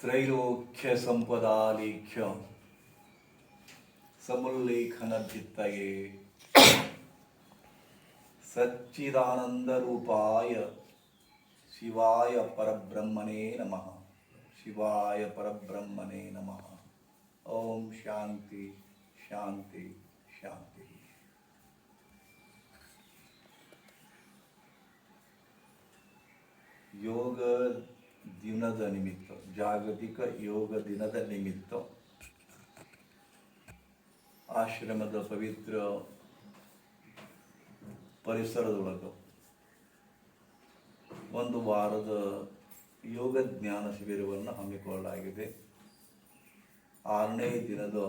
ತ್ರೈಲೋಕ್ಯ ಸಂಪದಾಲೇಖ್ಯ ಸಮುಲ್ಲೇಖನ ಭಿತ್ತಯೇ ಸಚ್ಚಿದಾನಂದ ರೂಪಾಯ ಶಿವಾಯ ಪರಬ್ರಹ್ಮನೇ ನಮಃ ಶಿವಾಯ ಪರಬ್ರಹ್ಮನೇ ನಮಃ ಓಂ ಶಾಂತಿ ಶಾಂತಿ ಶಾಂತಿ ಯೋಗ ದಿನದ ನಿಮಿತ್ತ, ಜಾಗತಿಕ ಯೋಗ ದಿನದ ನಿಮಿತ್ತ. ಆಶ್ರಮದ ಪವಿತ್ರ ಪರಿಸರದೊಳಗ ಒಂದು ವಾರದ ಯೋಗ ಜ್ಞಾನ ಶಿಬಿರವನ್ನು ಹಮ್ಮಿಕೊಳ್ಳಲಾಗಿದೆ. ಆರನೇ ದಿನದ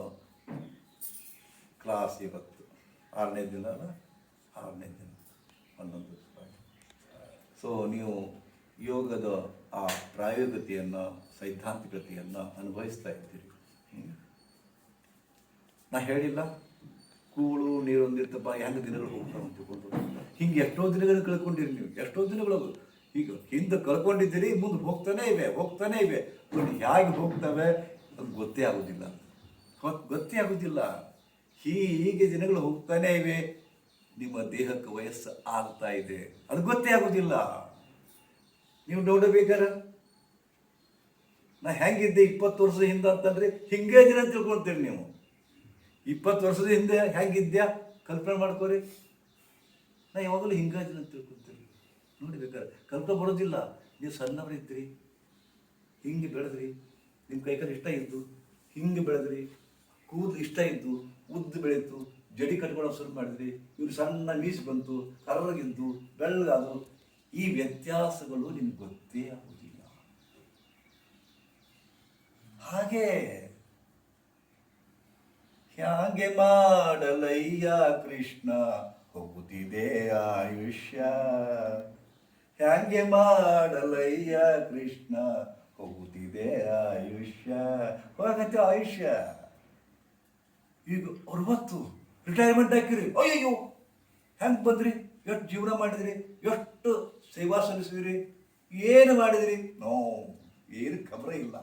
ಕ್ಲಾಸ್ ಇವತ್ತು. ಆರನೇ ದಿನ? ಆರನೇ ದಿನ. ಹನ್ನೊಂದು ಸೊ ನೀವು ಯೋಗದ ಆ ಪ್ರಾಯೋಗಿಕತೆಯನ್ನು ಸೈದ್ಧಾಂತಿಕತೆಯನ್ನು ಅನುಭವಿಸ್ತಾ ಇದ್ದೀರಿ? ನಾ ಹೇಳಿಲ್ಲ, ಕೂಳು ನೀರು ಒಂದಿರ್ತಪ್ಪ ಹೆಂಗೆ ದಿನಗಳು ಹೋಗ್ತಾವೆ ಅಂತ ತಿಳ್ಕೊಂಡು. ಹಿಂಗೆ ಎಷ್ಟೋ ದಿನಗಳು ಕಳ್ಕೊಂಡಿರಿ ನೀವು, ಎಷ್ಟೋ ದಿನಗಳು ಈಗ ಹಿಂದೆ ಕಳ್ಕೊಂಡಿದ್ದೀರಿ, ಮುಂದೆ ಹೋಗ್ತಾನೆ ಇವೆ ಹೋಗ್ತಾನೆ ಇವೆ. ಬಟ್ ಹೇಗೆ ಹೋಗ್ತವೆ ಅದು ಗೊತ್ತೇ ಆಗೋದಿಲ್ಲ. ಗೊತ್- ಗೊತ್ತೇ ಆಗೋದಿಲ್ಲ. ಹೀಗೆ ದಿನಗಳು ಹೋಗ್ತಾನೆ ಇವೆ. ನಿಮ್ಮ ದೇಹಕ್ಕೆ ವಯಸ್ಸು ಆಗ್ತಾ ಇದೆ. ಅದು ಗೊತ್ತೇ ಆಗೋದಿಲ್ಲ. ನೀವು ನೋಡಬೇಕಾರ ನಾ ಹೆಂಗಿದ್ದೆ ಇಪ್ಪತ್ತು ವರ್ಷದ ಹಿಂದೆ ಅಂತಂದ್ರೆ ಹಿಂಗೆ ಅಂತ ತಿಳ್ಕೊಂತೀರಿ ನೀವು. ಇಪ್ಪತ್ತು ವರ್ಷದ ಹಿಂದೆ ಹೆಂಗಿದ್ಯಾ? ಕಲ್ಪನೆ ಮಾಡ್ಕೋರಿ. ನಾ ಯಾವಾಗಲೂ ಹಿಂಗಾದಿನ ಅಂತ ತಿಳ್ಕೊಂತೀನಿ ನೋಡಿ ಬೇಕಾದ್ರೆ ಕಲ್ಪನೆ ಬರೋದಿಲ್ಲ. ನೀವು ಸಣ್ಣವರಿದ್ರಿ ಹಿಂಗೆ ಬೆಳೆದ್ರಿ. ನಿಮ್ಮ ಕೈಕಾಲು ಇಷ್ಟ ಇದ್ದು ಹಿಂಗೆ ಬೆಳೆದ್ರಿ. ಕೂದಲು ಇಷ್ಟ ಇದ್ದು ಉದ್ದು ಬೆಳೀತು ಜಡಿ ಕಟ್ಕೊಳ್ಳೋ ಶುರು ಮಾಡಿದ್ರಿ. ಇವ್ರು ಸಣ್ಣ ಮೀಸು ಬಂತು, ಕರ್ರಗಿದ್ದು ಬೆಳ್ಳಗಾದು ಈ ವ್ಯತ್ಯಾಸಗಳು ನಿಮ್ಗೆ ಗೊತ್ತೇ ಆಗುವುದಿಲ್ಲ ಹಾಗೆ ಹ್ಯಾಂಗೆ ಮಾಡಲಯ್ಯ ಕೃಷ್ಣ, ಹೋಗುತ್ತಿದೆ ಆಯುಷ್ಯ. ಹ್ಯಾಂಗೆ ಮಾಡಲಯ್ಯ ಕೃಷ್ಣ, ಹೋಗುತ್ತಿದೆ ಆಯುಷ್ಯ. ಹೋಗತ್ತೆ ಆಯುಷ್ಯ. ಈಗ ಅರವತ್ತು ರಿಟೈರ್ಮೆಂಟ್ ಹಾಕಿರಿ. ಅಯ್ಯಯ್ಯೋ ಹೆಂಗೆ ಬಂದ್ರಿ? ಎಷ್ಟು ಜೀವನ ಮಾಡಿದಿರಿ? ಎಷ್ಟು ಸೇವಾ ಸಲ್ಲಿಸಿದಿರಿ? ಏನು ಮಾಡಿದಿರಿ? ನೋ, ಏನು ಖಬರ ಇಲ್ಲ.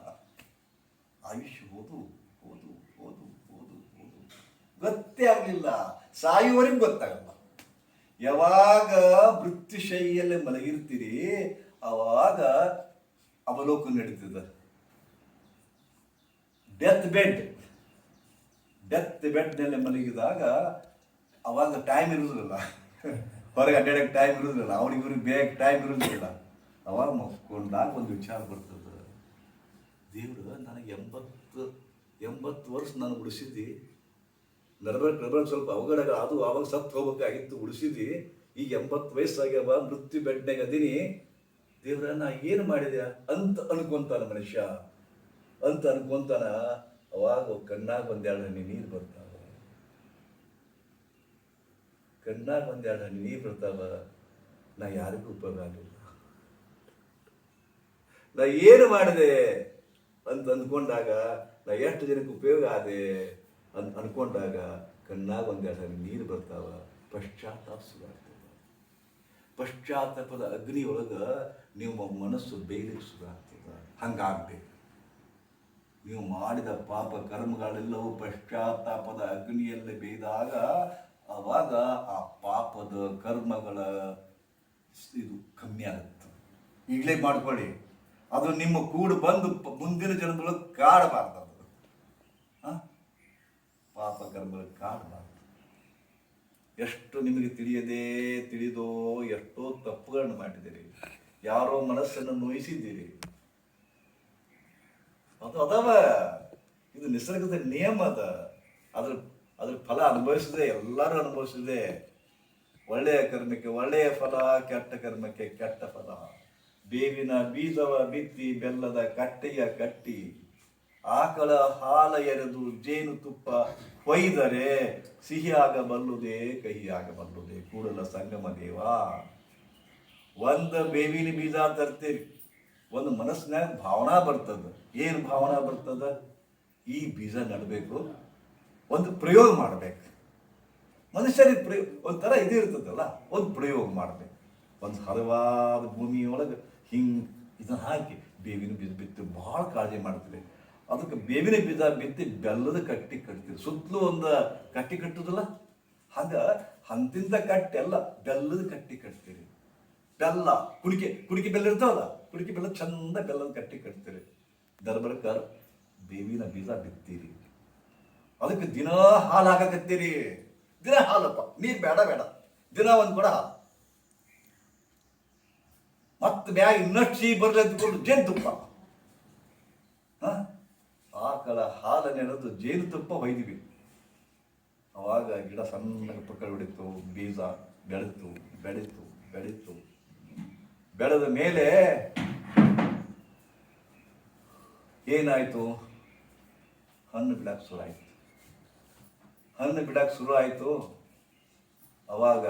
ಆಯುಷ್ಯ ಓದು ಓದು ಓದು ಓದು ಓದು. ಗೊತ್ತೇ ಆಗಲಿಲ್ಲ. ಸಾಯುವವರೆಗೆ ಗೊತ್ತಾಗಲ್ಲ. ಯಾವಾಗ ವೃತ್ತಿಶೈಲಿಯಲ್ಲಿ ಮಲಗಿರ್ತೀರಿ, ಅವಾಗ ಅವಲೋಕನ ನಡೀತದೆ. ಡೆತ್ ಬೆಡ್ ಡೆತ್ ಬೆಡ್ನಲ್ಲಿ ಮಲಗಿದಾಗ ಅವಾಗ ಟೈಮ್ ಇರುವುದಿಲ್ಲ. ಹೊರಗೆ ಅಡ್ಡಾಡಕ್ಕೆ ಟೈಮ್ ಇರೋದಿಲ್ಲ. ಅವ್ರಿಗೆ ಇವ್ರಿಗೆ ಬೇಗ ಟೈಮ್ ಇರೋದಿಲ್ಲ. ಅವಾಗ ಮಕ್ಕೊಂಡಾಗ ಒಂದು ವಿಚಾರ ಬರ್ತದೆ. ದೇವರು ನನಗೆ ಎಂಬತ್ತು ಎಂಬತ್ತು ವರ್ಷ ನಾನು ಉಳಿಸಿದ್ದಿ. ನಡ್ಬೇಕು ನಡ್ಬೇಕು ಸ್ವಲ್ಪ ಅವಘಡ ಅದು ಅವಾಗ ಸತ್ತು ಹೋಗ್ಬೇಕಾಗಿತ್ತು. ಉಳಿಸಿದ್ದಿ. ಈಗ ಎಂಬತ್ತು ವಯಸ್ಸಾಗ್ಯಾವ. ಮೃತ್ಯು ಬೆಡ್ನಾಗ ಅದೀನಿ. ದೇವ್ರ, ನಾ ಏನು ಮಾಡಿದೆ? ಅಂತ ಅನ್ಕೊಂತಾನ ಮನುಷ್ಯ. ಅಂತ ಅನ್ಕೊಂತಾನ. ಅವಾಗ ಕಣ್ಣಾಗ ಒಂದೆರಡು ನೀರು ಬರ್ತಾವ. ಕಣ್ಣಾಗ ಒಂದೆರಡು ನೀರು ಬರ್ತಾವ? ನಾ ಯಾರಿಗೂ ಉಪಯೋಗ ಆಗಲಿಲ್ಲ. ನಾ ಏನು ಮಾಡಿದೆ ಅಂತ ಅಂದ್ಕೊಂಡಾಗ, ನಾ ಎಷ್ಟು ಜನಕ್ಕೆ ಉಪಯೋಗ ಆದೆ ಅಂತ ಅನ್ಕೊಂಡಾಗ, ಕಣ್ಣಾಗ ಒಂದೆರಡು ನೀರು ಬರ್ತಾವ, ಪಶ್ಚಾತ್ತಾಪ ಶುರುವಾಗ್ತದೆ ಪಶ್ಚಾತ್ತಾಪದ ಅಗ್ನಿ ಒಳಗೆ ನಿಮ್ಮ ಮನಸ್ಸು ಬೇಯಲಿಕ್ಕೆ ಆಗ್ತದೆ. ಹಂಗಾಗ್ಬೇಕು. ನೀವು ಮಾಡಿದ ಪಾಪ ಕರ್ಮಗಳೆಲ್ಲವೂ ಪಶ್ಚಾತ್ತಾಪದ ಅಗ್ನಿಯಲ್ಲಿ ಬೇಯ್ದಾಗ ಅವಾಗ ಆ ಪಾಪದ ಕರ್ಮಗಳ ಇದು ಕಮ್ಮಿ ಆಗುತ್ತೆ. ಈಗಲೇ ಮಾಡ್ಕೊಳ್ಳಿ. ಅದು ನಿಮ್ಮ ಕೂಡು ಬಂದು ಮುಂದಿನ ಜನಗಳು ಕಾಡಬಾರ್ದು ಅದು. ಪಾಪ ಕರ್ಮಗಳು ಕಾಡಬಾರ್ದು. ಎಷ್ಟು ನಿಮಗೆ ತಿಳಿಯದೇ ತಿಳಿದೋ ಎಷ್ಟೋ ತಪ್ಪುಗಳನ್ನು ಮಾಡಿದ್ದೀರಿ. ಯಾರೋ ಮನಸ್ಸನ್ನು ನೋಯಿಸಿದ್ದೀರಿ. ಅದು ಅದಾವ. ಇದು ನಿಸರ್ಗದ ನಿಯಮ ಅದ. ಅದ್ರ ಅದ್ರ ಫಲ ಅನುಭವಿಸಿದೆ, ಎಲ್ಲರೂ ಅನುಭವಿಸಿದೆ, ಒಳ್ಳೆಯ ಕರ್ಮಕ್ಕೆ ಒಳ್ಳೆಯ ಫಲ, ಕೆಟ್ಟ ಕರ್ಮಕ್ಕೆ ಕೆಟ್ಟ ಫಲ. ಬೇವಿನ ಬೀಜವ ಬಿತ್ತಿ, ಬೆಲ್ಲದ ಕಟ್ಟೆಯ ಕಟ್ಟಿ, ಆಕಳ ಹಾಲ ಎರೆದು ಜೇನು ತುಪ್ಪ ಕೊಯ್ದರೆ ಸಿಹಿಯಾಗಬಲ್ಲುದೇ ಕಹಿಯಾಗಬಲ್ಲುದೇ ಕೂಡಲ ಸಂಗಮ ದೇವ. ಒಂದು ಬೇವಿನ ಬೀಜ ತರ್ತೀರಿ ಒಂದು ಮನಸ್ಸಿನಾಗ ಭಾವನಾ ಬರ್ತದ. ಏನು ಭಾವನಾ ಬರ್ತದ? ಈ ಬೀಜ ನಡಬೇಕು. ಒಂದು ಪ್ರಯೋಗ ಮಾಡ್ಬೇಕು. ಮನುಷ್ಯರಿಗೆ ಪ್ರಯೋಗ ಒಂಥರ ಇದು ಇರ್ತದಲ್ಲ, ಒಂದು ಪ್ರಯೋಗ ಮಾಡ್ಬೇಕು. ಒಂದು ಹಲವಾರು ಭೂಮಿಯೊಳಗೆ ಹಿಂಗೆ ಇದನ್ನ ಹಾಕಿ ಬೇವಿನ ಬೀಜ ಬಿತ್ತು ಭಾಳ ಕಾಳಜಿ ಮಾಡ್ತೀರಿ. ಅದಕ್ಕೆ ಬೇವಿನ ಬೀಜ ಬಿತ್ತಿ ಬೆಲ್ಲದ ಕಟ್ಟಿ ಕಟ್ತೀವಿ ಸುತ್ತಲೂ ಒಂದು ಕಟ್ಟಿ ಕಟ್ಟುದಲ್ಲ? ಹಂಗ ಹಂತಿಂದ ಕಟ್ಟಿ ಎಲ್ಲ ಬೆಲ್ಲದ ಕಟ್ಟಿ ಕಟ್ತೀರಿ. ಬೆಲ್ಲ ಕುಡಿಕೆ ಕುಡಿಕೆ ಬೆಲ್ಲ ಇರ್ತಾವಲ್ಲ ಕುಡಿಕೆ ಬೆಲ್ಲ ಚಂದ ಬೆಲ್ಲದ ಕಟ್ಟಿ ಕಟ್ತೀರಿ. ದರ್ಬರ್ಕಾರ ಬೇವಿನ ಬೀಜ ಬಿತ್ತೀರಿ. ಅದಕ್ಕೆ ದಿನ ಹಾಲು ಹಾಕಕತ್ತೀರಿ ದಿನ ಹಾಲಪ್ಪ, ನೀರು ಬೇಡ ಬೇಡ. ದಿನ ಒಂದು ಕೂಡ ಹಾಲು. ಮತ್ತೆ ಬ್ಯಾಗ್ ಇನ್ನಷ್ಟು ಸಿಹಿ ಜೇನು ಜೇನುತುಪ್ಪ? ಆಕಳ ಹಾಲು ನೆನೆದು ಜೇನುತುಪ್ಪ ಒಯ್ದಿವಿ. ಅವಾಗ ಗಿಡ ಸಣ್ಣ ಪಕ್ಕಳು ಹೊಡಿತು, ಬೀಜ ಬೆಳೆತು, ಬೆಳೀತು ಬೆಳೀತು. ಬೆಳೆದ ಮೇಲೆ ಏನಾಯ್ತು? ಹಣ್ಣು ಬಿಡಕ್ಕೆ ಶುರು ಹಣ್ಣು ಬಿಡಕ್ಕೆ ಶುರು ಆಯಿತು. ಅವಾಗ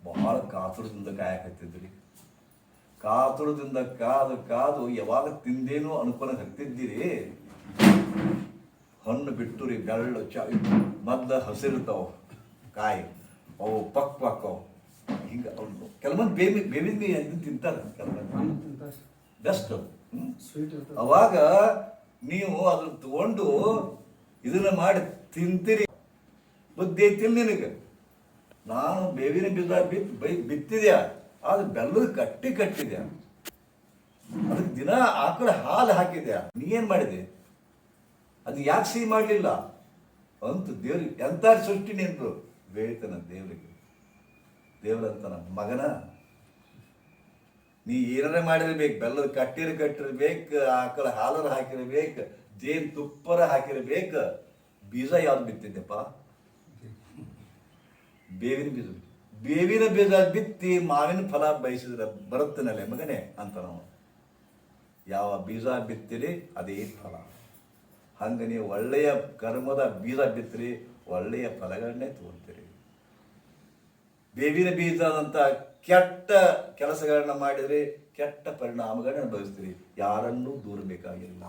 ಬಹಳ ಕಾತುರದಿಂದ ಕಾಯಕತ್ತಿದ್ರಿ. ಕಾತುರದಿಂದ ಕಾದು ಕಾದು ಯಾವಾಗ ತಿಂದೇನೋ ಅನುಕೂಲ ಹತ್ತಿದ್ದೀರಿ ಹಣ್ಣು ಬಿಟ್ಟು ರೀ ಬೆಳ್ಳು ಚ ಮೊದ್ಲು ಹಸಿರ್ತಾವ ಕಾಯಿ. ಅವು ಪಕ್ ಪಕ್ಕವು ಹಿಂಗೆ ಅವ್ನು ಕೆಲವೊಂದು ಬೇಬಿ ಬೇವಿನ ಅಂತ ಅದನ್ನ ತಿಂತಾರೆ ಕೆಲವೊಂದು ಬೆಸ್ಟ್ ಇರ್ತದೆ. ಅವಾಗ ನೀವು ಅದನ್ನ ತಗೊಂಡು ಇದನ್ನ ಮಾಡಿ ತಿಂತೀರಿ. ಬುದ್ಧಿ ಐತಿಲ್ಲ ನಿನಗೆ. ನಾನು ಬೇವಿನ ಬೀಜ ಬಿತ್ತು ಬೈ ಬಿತ್ತಿದ್ಯಾ? ಆದ್ರೆ ಬೆಲ್ಲದ ಕಟ್ಟಿ ಕಟ್ಟಿದೆ ಅದಕ್ಕೆ ದಿನ ಆಕಳ ಹಾಲು ಹಾಕಿದ್ಯಾ? ನೀ ಏನು ಮಾಡಿದೆ? ಅದು ಯಾಕೆ ಸಿಹಿ ಮಾಡಲಿಲ್ಲ? ಅಂತ ದೇವ್ರಿಗೆ ಎಂತ ಸೃಷ್ಟಿ ನಿಂತು ಬೇಯ್ತಾನ ದೇವ್ರಿಗೆ. ನನ್ನ ಮಗನ. ನೀ ಏನಾರ ಮಾಡಿರ್ಬೇಕು, ಬೆಲ್ಲದ ಕಟ್ಟಿರ ಕಟ್ಟಿರ್ಬೇಕು ಆಕಳ ಹಾಲರ ಹಾಕಿರ್ಬೇಕು, ಜೇನು ತುಪ್ಪರ ಹಾಕಿರ್ಬೇಕು. ಬೀಜ ಯಾವ್ದು ಬಿತ್ತಿದ್ದೆಪ್ಪ? ಬೇವಿನ ಬೀಜ. ಬೇವಿನ ಬೀಜ ಬಿತ್ತಿ ಮಾವಿನ ಫಲ ಬಯಸಿದ್ರೆ ಬರುತ್ತನಲ್ಲೇ ಮಗನೇ ಅಂತ ನಾವು. ಯಾವ ಬೀಜ ಬಿತ್ತಿರಿ ಅದೇ ಫಲ. ಹಂಗೆ ನೀವು ಒಳ್ಳೆಯ ಕರ್ಮದ ಬೀಜ ಬಿತ್ತಿರಿ, ಒಳ್ಳೆಯ ಫಲಗಳನ್ನೇ ತಗೊಂತೀರಿ ಬೇವಿನ ಬೀಜದಂಥ ಕೆಟ್ಟ ಕೆಲಸಗಳನ್ನ ಮಾಡಿದರೆ ಕೆಟ್ಟ ಪರಿಣಾಮಗಳನ್ನ ಅನುಭವಿಸ್ತೀರಿ. ಯಾರನ್ನೂ ದೂರಬೇಕಾಗಿಲ್ಲ.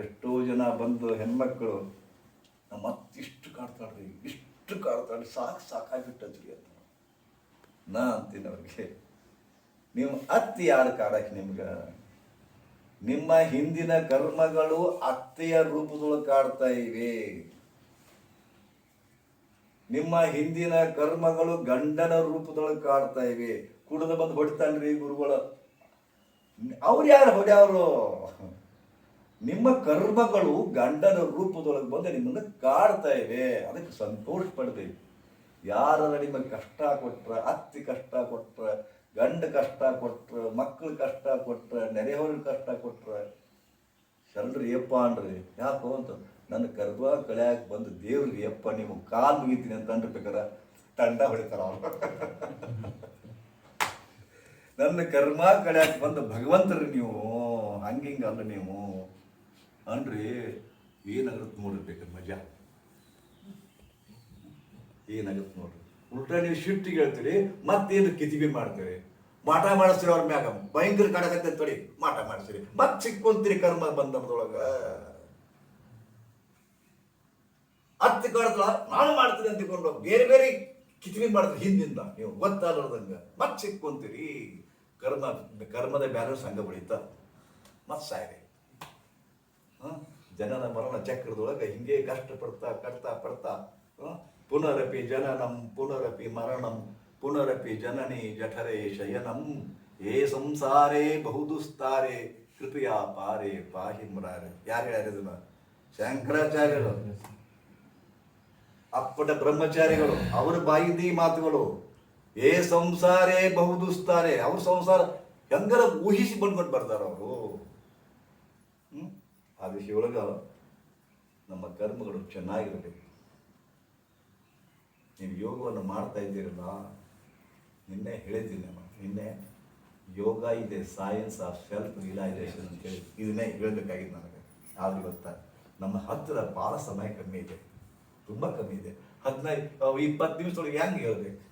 ಎಷ್ಟೋ ಜನ ಬಂದು ಹೆಣ್ಮಕ್ಳು ನಮ್ಮ ಮತ್ತಿಷ್ಟು ಕಾಡ್ತಾಳ್ರಿ, ಇಷ್ಟು ಕಾಡ್ತಾಳ್ರಿ, ಸಾಕು ಸಾಕಾಗಿಬಿಟ್ಟದ್ರಿ ಅಂತ ನಾ ಅಂತೀನಿ ಅವ್ರಿಗೆ ನೀವು ಅತ್ತಿ ಯಾರು ಕಾಡಕ್ಕೆ ನಿಮ್ಗೆ? ನಿಮ್ಮ ಹಿಂದಿನ ಕರ್ಮಗಳು ಅತ್ತೆಯ ರೂಪದೊಳಗೆ ಕಾಡ್ತಾ ಇವೆ. ನಿಮ್ಮ ಹಿಂದಿನ ಕರ್ಮಗಳು ಗಂಡನ ರೂಪದೊಳಗೆ ಕಾಡ್ತಾ ಇವೆ. ಕುಡಿದು ಬಂದು ಹೊಡಿತಾನ್ರಿ ಗುರುಗಳು. ಅವ್ರು ಯಾರು ಹೊಡ್ಯಾವ್ರು? ನಿಮ್ಮ ಕರ್ಮಗಳು ಗಂಡನ ರೂಪದೊಳಗೆ ಬಂದು ನಿಮ್ಮನ್ನು ಕಾಡ್ತಾ ಇವೆ ಅದಕ್ಕೆ ಸಂತೋಷ ಪಡಬೇಕು. ಯಾರ ನಿಮಗೆ ಕಷ್ಟ ಕೊಟ್ರ, ಅತ್ತಿ ಕಷ್ಟ ಕೊಟ್ರ, ಗಂಡ ಕಷ್ಟ ಕೊಟ್ರ ಮಕ್ಕಳು ಕಷ್ಟ ಕೊಟ್ರ ನೆರೆಹೊರ ಕಷ್ಟ ಕೊಟ್ರ, ಶರಣರು ಯಪ್ಪ ಅನ್ರಿ ಯಾಕೋ ಅಂತ. ನನ್ನ ಕರ್ಮ ಕಳೆಯಕ್ಕೆ ಬಂದು ದೇವ್ರಿಗೆ ಯಪ್ಪ ನೀವು ಕಾಲ್ ಮುಗಿತೀನಿ ಅಂತ ಅಂದ್ರಬೇಕಾರ ತಂಡ ಹೊಡಿತಾರ ಅವ್ರು. ನನ್ನ ಕರ್ಮ ಕಳೆಯಕ್ಕೆ ಬಂದು ಭಗವಂತರು ನೀವು. ಹಂಗಿಂಗಲ್ಲ ನೀವು. ಅನ್ರಿ ಏನಾಗುತ್ತೆ ಬೇಕಾದ್ರೆ ಮಜಾ. ಏನಾಗತ್ತೆ ನೋಡ್ರಿ. ಉಲ್ಟಾ ನೀವು ಶಿಫ್ಟಿಗೆ ಹೇಳ್ತೀರಿ, ಮತ್ತೇನು ಕಿತಿಬಿ ಮಾಡ್ತೀರಿ? ಮಾಟ ಮಾಡಿಸ್ತೀರಿ ಅವ್ರ ಮ್ಯಾಗ, ಭಯಂಕರ ಕಡಕತ್ತೆ ತೊಡಿ, ಮಾಟ ಮಾಡಿಸ್ತೀರಿ. ಮತ್ ಸಿಕ್ಕೊಂತೀರಿ ಕರ್ಮ ಬಂದವ್ರದೊಳಗ ಹತ್ತು ಕಡದ ನಾನು ಮಾಡ್ತೀನಿ ಅಂತಿಕೊಂಡು ಬೇರೆ ಬೇರೆ ಕಿತಿಬಿ ಮಾಡ್ತೀರಿ ಹಿಂದಿಂದ. ನೀವು ಗೊತ್ತಾಗದಂಗ ಮತ್ ಸಿಕ್ಕೊಂತೀರಿ. ಕರ್ಮ, ಕರ್ಮದ ಬ್ಯಾಲೆನ್ಸ್ ಹಂಗ ಬೆಳೀತ. ಮತ್ ಸಾಯ್ರಿ? ಜನನ ಮರಣ ಚಕ್ರದೊಳಗೆ ಹಿಂಗೆ ಕಷ್ಟಪಡ್ತಾ ಕಟ್ತಾ ಪಡ್ತಾ? ಪುನರಪಿ ಜನನಂ, ಪುನರಪಿ ಮರಣಂ, ಪುನರಪಿ ಜನನಿ ಜಠರೇ ಶಯನಂ. ಏ ಸಂಸಾರೇ ಬಹುದುಸ್ತಾರೆ, ಕೃಪೆಯ ಪಾರೇ ಪಾಹಿ ಮುರಾರೆ. ಯಾರು ಹೇಳಿದ್ರು ಶಂಕರಾಚಾರ್ಯರು. ಅಪ್ಪಟ ಬ್ರಹ್ಮಚಾರಿಗಳು, ಅವರ ಬಾಯಿದಿ ಮಾತುಗಳು. ಏ ಸಂಸಾರೇ ಬಹುದುಸ್ತಾರೆ. ಅವ್ರ ಸಂಸಾರ ಹೆಂಗರ ಊಹಿಸಿ ಬಂದ್ಕೊಂಡು ಬರ್ತಾರ ಅವರು? ಆ ವಿಷಯ ಒಳಗ ನಮ್ಮ ಕರ್ಮಗಳು ಚೆನ್ನಾಗಿರಬೇಕು. ನೀವು ಯೋಗವನ್ನು ಮಾಡ್ತಾ ಇದ್ದೀರಲ್ಲ ನಿನ್ನೆ ಹೇಳಿದ್ದೀನಿ ನಾನು. ನಿನ್ನೆ ಯೋಗ ಇದೆ ಸೈನ್ಸ್ ಆಫ್ ಸೆಲ್ಫ್ ರಿಯಲೈಸೇಷನ್ ಅಂತೇಳಿ ಇದನ್ನೇ ಹೇಳಬೇಕಾಗಿತ್ತು ನನಗೆ. ಆದ್ರೆ ಇವತ್ತ ನಮ್ಮ ಹತ್ತಿರ ಭಾಳ ಸಮಯ ಕಮ್ಮಿ ಇದೆ. ತುಂಬ ಕಮ್ಮಿ ಇದೆ. ಹದಿನೈದು ಇಪ್ಪತ್ತು ನಿಮಿಷದೊಳಗೆ ಹೆಂಗೆ ಹೇಳಬೇಕು?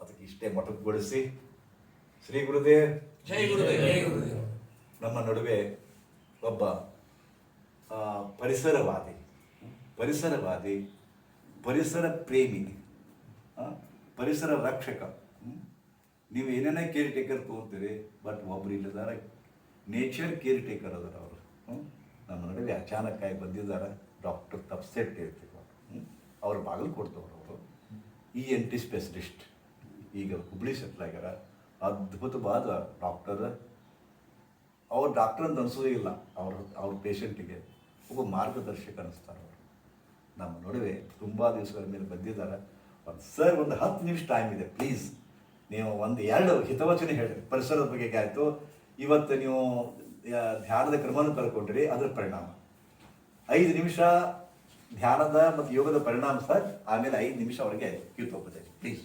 ಅದಕ್ಕೆ ಇಷ್ಟೇ ಮೊಟಕುಗೊಳಿಸಿ. ಶ್ರೀ ಗುರುದೇವ್. ಜೈ ಗುರುದೇವ್. ಜೈ ಗುರುದೇವ್. ನಮ್ಮ ನಡುವೆ ಒಬ್ಬ ಪರಿಸರವಾದಿ. ಪರಿಸರವಾದಿ, ಪರಿಸರ ಪ್ರೇಮಿ ಪರಿಸರ ರಕ್ಷಕ. ನೀವು ಏನೇನೇ ಕೇರ್ ಟೇಕರ್ ತೊಗೊತೀರಿ ಬಟ್ ಒಬ್ರು ಇಲ್ಲದಾರ ನೇಚರ್ ಕೇರ್ ಟೇಕರ್ ಅದಾರ ಅವರು. ನಮ್ಮ ನಡುವೆ ಅಚಾನಕ್ಕಾಗಿ ಬಂದಿದ್ದಾರೆ ಡಾಕ್ಟರ್ ತಪ್ಸೆಟ್ ಇರ್ತೀವಿ ಅವ್ರ. ಬಾಗಿಲು ಕೊಡ್ತವ್ರು ಅವರು. ಇ ಎನ್ ಟಿ ಸ್ಪೆಷಲಿಸ್ಟ್ ಈಗ ಹುಬ್ಳಿ ಸೆಟ್ಲಾಗ್ಯಾರ ಅದ್ಭುತವಾದ ಡಾಕ್ಟರ್ ಅವ್ರು ಡಾಕ್ಟರ್ ಅಂತ ಅನಿಸೋದೇ ಇಲ್ಲ. ಅವ್ರ ಅವ್ರ ಪೇಷಂಟಿಗೆ ಒಬ್ಬ ಮಾರ್ಗದರ್ಶಕ ಅನಿಸ್ತಾರೆ ಅವರು. ನಮ್ಮ ನಡುವೆ ತುಂಬ ದಿವಸಗಳ ಮೇಲೆ ಬಂದಿದ್ದಾರೆ. ಒಂದು, ಸರ್, ಒಂದು ಹತ್ತು ನಿಮಿಷ ಟೈಮ್ ಇದೆ ಪ್ಲೀಸ್ ನೀವು ಒಂದು ಎರಡು ಹಿತವಚನೆ ಹೇಳಿ ಪರಿಸರದ ಬಗ್ಗೆ ಆಯಿತು? ಇವತ್ತು ನೀವು ಧ್ಯಾನದ ಕ್ರಮವನ್ನು ಕಳ್ಕೊಂಡ್ರಿ, ಅದರ ಪರಿಣಾಮ. ಐದು ನಿಮಿಷ ಧ್ಯಾನದ ಮತ್ತು ಯೋಗದ ಪರಿಣಾಮ, ಸರ್. ಆಮೇಲೆ ಐದು ನಿಮಿಷ ಅವರಿಗೆ ಕಿತ್ತೋಗ್ತದೆ ಪ್ಲೀಸ್